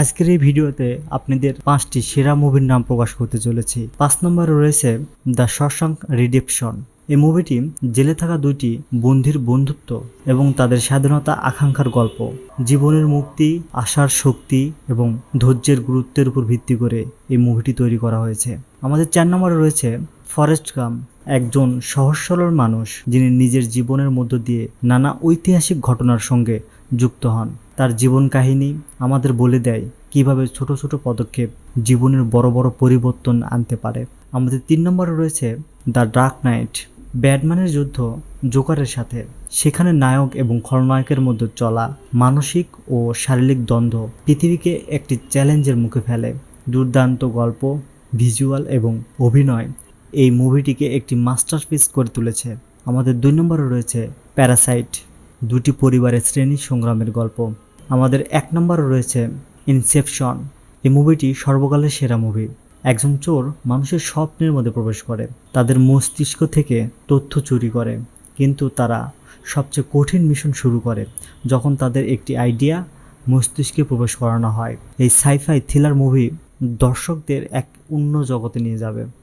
আজকের এই ভিডিওতে আপনাদের পাঁচটি সেরা মুভির নাম প্রকাশ করতে চলেছি। পাঁচ নম্বরে রয়েছে দ্য শশাঙ্ক রিডেপশন। এই মুভিটি জেলে থাকা দুইটি বন্ধির বন্ধুত্ব এবং তাদের স্বাধীনতা আকাঙ্ক্ষার গল্প। জীবনের মুক্তি, আশার শক্তি এবং ধৈর্যের গুরুত্বের উপর ভিত্তি করে এই মুভিটি তৈরি করা হয়েছে। আমাদের চার নম্বরে রয়েছে ফরেস্ট গাম একজন সহজ সরল মানুষ যিনি নিজের জীবনের মধ্য দিয়ে নানা ঐতিহাসিক ঘটনার সঙ্গে যুক্ত হন। তার জীবন কাহিনী আমাদের বলে দেয় কীভাবে ছোট ছোট পদক্ষেপ জীবনের বড় বড় পরিবর্তন আনতে পারে। আমাদের তিন নম্বরে রয়েছে দ্য ডার্ক নাইট, ব্যাটম্যানের যুদ্ধ, জোকারের সাথে। সেখানে নায়ক এবং খলনায়কের মধ্যে চলা মানসিক ও শারীরিক দ্বন্দ্ব পৃথিবীকে একটি চ্যালেঞ্জের মুখে ফেলে। দুর্দান্ত গল্প, ভিজুয়াল এবং অভিনয় এই মুভিটিকে একটি মাস্টারপিস করে তুলেছে। আমাদের দুই নম্বরে রয়েছে প্যারাসাইট, দুটি পরিবারের শ্রেণি সংগ্রামের গল্প। আমাদের এক নম্বরে রয়েছে ইনসেপশন এই মুভিটি সর্বকালের সেরা মুভি একজন চোর মানুষের স্বপ্নের মধ্যে প্রবেশ করে। তাদের মস্তিষ্ক থেকে তথ্য চুরি করে। কিন্তু তারা সবচেয়ে কঠিন মিশন শুরু করে, যখন তাদের একটি আইডিয়া মস্তিষ্কে প্রবেশ করানো হয়। এই সাইফাই থ্রিলার মুভি দর্শকদের এক অন্য জগতে নিয়ে যাবে।